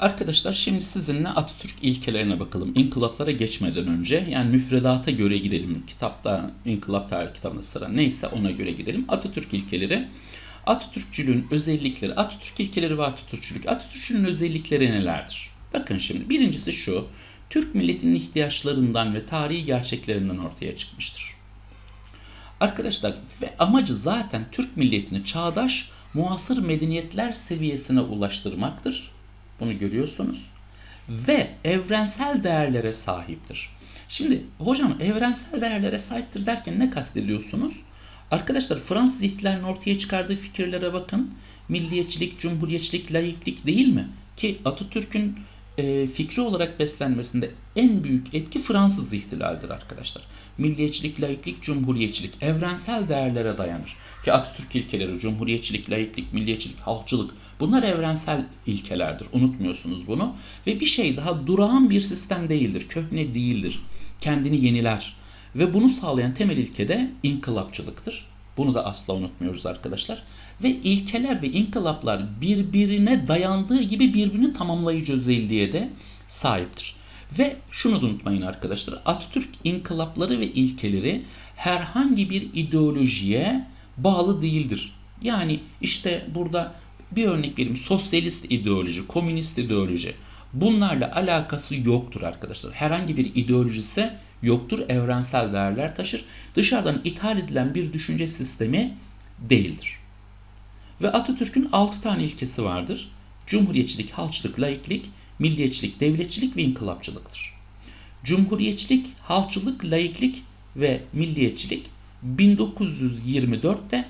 Arkadaşlar şimdi sizinle Atatürk ilkelerine bakalım. İnkılaplara geçmeden önce yani müfredata göre gidelim. Kitapta İnkılap Tarihi kitabında sıra neyse ona göre gidelim. Atatürk ilkeleri. Atatürkçülüğün özellikleri, Atatürk ilkeleri ve Atatürkçülük. Atatürkçülüğün özellikleri nelerdir? Bakın şimdi birincisi şu. Türk milletinin ihtiyaçlarından ve tarihi gerçeklerinden ortaya çıkmıştır. Arkadaşlar ve amacı zaten Türk milletini çağdaş muasır medeniyetler seviyesine ulaştırmaktır. Bunu görüyorsunuz. Ve evrensel değerlere sahiptir. Şimdi hocam evrensel değerlere sahiptir derken ne kastediyorsunuz? Arkadaşlar Fransız ihtilalinin ortaya çıkardığı fikirlere bakın. Milliyetçilik, cumhuriyetçilik, laiklik değil mi? Ki Atatürk'ün e, fikri olarak beslenmesinde en büyük etki Fransız ihtilaldir arkadaşlar. Milliyetçilik, laiklik, cumhuriyetçilik evrensel değerlere dayanır. Ki Atatürk ilkeleri cumhuriyetçilik, laiklik, milliyetçilik, halkçılık bunlar evrensel ilkelerdir. Unutmuyorsunuz bunu. Ve bir şey daha durağan bir sistem değildir. Köhne değildir. Kendini yeniler. Ve bunu sağlayan temel ilke de inkılapçılıktır. Bunu da asla unutmuyoruz arkadaşlar. Ve ilkeler ve inkılaplar birbirine dayandığı gibi birbirini tamamlayıcı özelliğe de sahiptir. Ve şunu da unutmayın arkadaşlar. Atatürk inkılapları ve ilkeleri herhangi bir ideolojiye bağlı değildir. Yani işte burada bir örnek vereyim. Sosyalist ideoloji, komünist ideoloji. Bunlarla alakası yoktur arkadaşlar. Herhangi bir ideolojisi yoktur. Evrensel değerler taşır. Dışarıdan ithal edilen bir düşünce sistemi değildir. Ve Atatürk'ün 6 tane ilkesi vardır. Cumhuriyetçilik, halkçılık, laiklik, milliyetçilik, devletçilik ve inkılapçılıktır. Cumhuriyetçilik, halkçılık, laiklik ve milliyetçilik 1924'te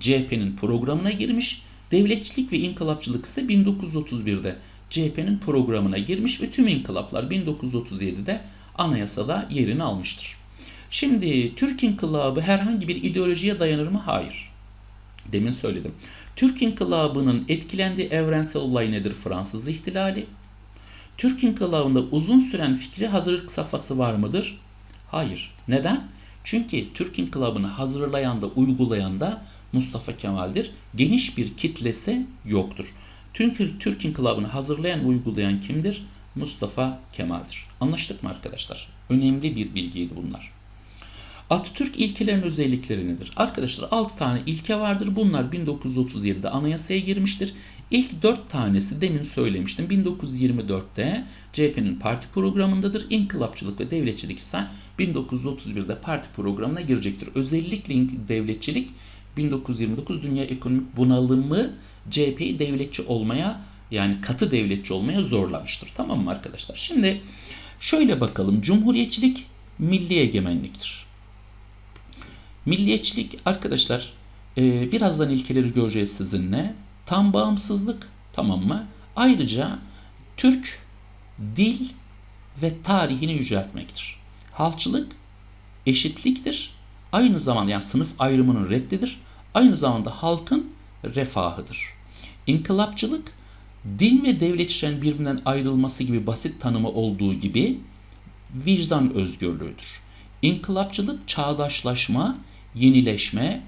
CHP'nin programına girmiş. Devletçilik ve inkılapçılık ise 1931'de CHP'nin programına girmiş ve tüm inkılaplar 1937'de anayasada yerini almıştır. Şimdi Türk inkılabı herhangi bir ideolojiye dayanır mı? Hayır. Demin söyledim. Türk inkılabının etkilendiği evrensel olay nedir? Fransız ihtilali. Türk inkılabında uzun süren fikri hazırlık safhası var mıdır? Hayır. Neden? Çünkü Türk inkılabını hazırlayan da uygulayan da Mustafa Kemal'dir. Geniş bir kitlesi yoktur. Çünkü Türk inkılabını hazırlayan uygulayan kimdir? Mustafa Kemal'dir. Anlaştık mı arkadaşlar? Önemli bir bilgiydi bunlar. Atatürk ilkelerin özellikleri nedir? Arkadaşlar 6 tane ilke vardır. Bunlar 1937'de anayasaya girmiştir. İlk 4 tanesi demin söylemiştim. 1924'te CHP'nin parti programındadır. İnkılapçılık ve devletçilik ise 1931'de parti programına girecektir. Özellikle devletçilik 1929 dünya ekonomik bunalımı CHP'yi devletçi olmaya yani katı devletçi olmaya zorlamıştır. Tamam mı arkadaşlar? Şimdi şöyle bakalım. Cumhuriyetçilik milli egemenliktir. Milliyetçilik arkadaşlar e, birazdan ilkeleri göreceğiz sizinle. Tam bağımsızlık tamam mı? Ayrıca Türk dil ve tarihini yüceltmektir. Halkçılık eşitliktir. Aynı zamanda yani sınıf ayrımının reddidir. Aynı zamanda halkın refahıdır. İnkılapçılık din ve devlet işlerinin birbirinden ayrılması gibi basit tanımı olduğu gibi vicdan özgürlüğüdür. İnkılapçılık çağdaşlaşma, yenileşme,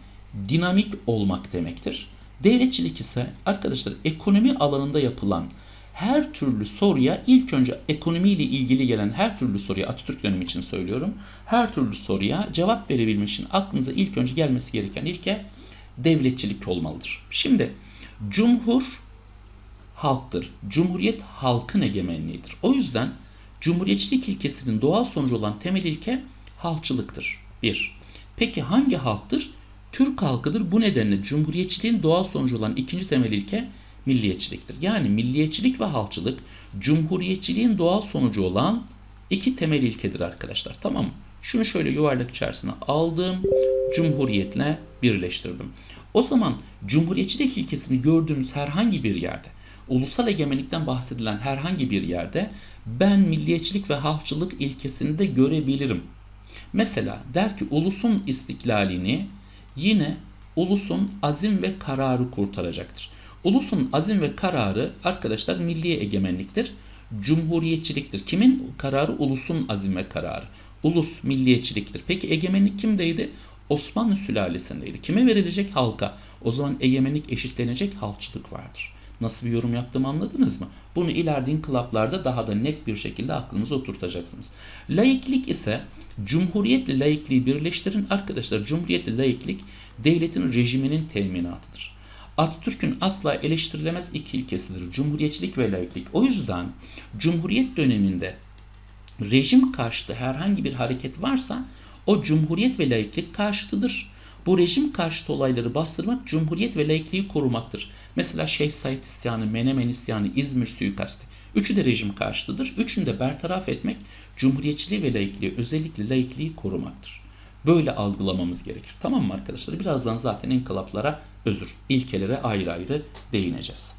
dinamik olmak demektir. Devletçilik ise arkadaşlar ekonomi alanında yapılan her türlü soruya ilk önce ekonomiyle ilgili gelen her türlü soruya Atatürk dönemi için söylüyorum. Her türlü soruya cevap verebilmek için aklınıza ilk önce gelmesi gereken ilke devletçilik olmalıdır. Şimdi cumhur halktır. Cumhuriyet halkın egemenliğidir. O yüzden cumhuriyetçilik ilkesinin doğal sonucu olan temel ilke halkçılıktır. 1. Peki hangi halktır? Türk halkıdır. Bu nedenle cumhuriyetçiliğin doğal sonucu olan ikinci temel ilke milliyetçiliktir. Yani milliyetçilik ve halkçılık cumhuriyetçiliğin doğal sonucu olan iki temel ilkedir arkadaşlar. Tamam mı? Şunu şöyle yuvarlak içerisine aldım. Cumhuriyetle birleştirdim. O zaman cumhuriyetçilik ilkesini gördüğümüz herhangi bir yerde, ulusal egemenlikten bahsedilen herhangi bir yerde ben milliyetçilik ve halkçılık ilkesini de görebilirim. Mesela der ki ulusun istiklalini yine ulusun azim ve kararı kurtaracaktır. Ulusun azim ve kararı arkadaşlar milli egemenliktir. Cumhuriyetçiliktir. Kimin kararı? Ulusun azim ve kararı. Ulus milliyetçiliktir. Peki egemenlik kimdeydi? Osmanlı sülalesindeydi. Kime verilecek? Halka. O zaman egemenlik eşitlenecek halkçılık vardır. Nasıl bir yorum yaptığımı anladınız mı? Bunu ileride inkılaplarda daha da net bir şekilde aklınıza oturtacaksınız. Laiklik ise cumhuriyetle laikliği birleştirin. Arkadaşlar cumhuriyetle laiklik devletin rejiminin teminatıdır. Atatürk'ün asla eleştirilemez iki ilkesidir. Cumhuriyetçilik ve laiklik. O yüzden Cumhuriyet döneminde rejim karşıtı herhangi bir hareket varsa o cumhuriyet ve laiklik karşıtıdır. Bu rejim karşıtı olayları bastırmak cumhuriyet ve laikliği korumaktır. Mesela Şeyh Said isyanı, Menemen isyanı, İzmir suikasti. Üçü de rejim karşıtıdır. Üçünü de bertaraf etmek cumhuriyetçiliği ve laikliği özellikle laikliği korumaktır. Böyle algılamamız gerekir. Tamam mı arkadaşlar? Birazdan zaten inkılaplara özür, ilkelere ayrı ayrı değineceğiz.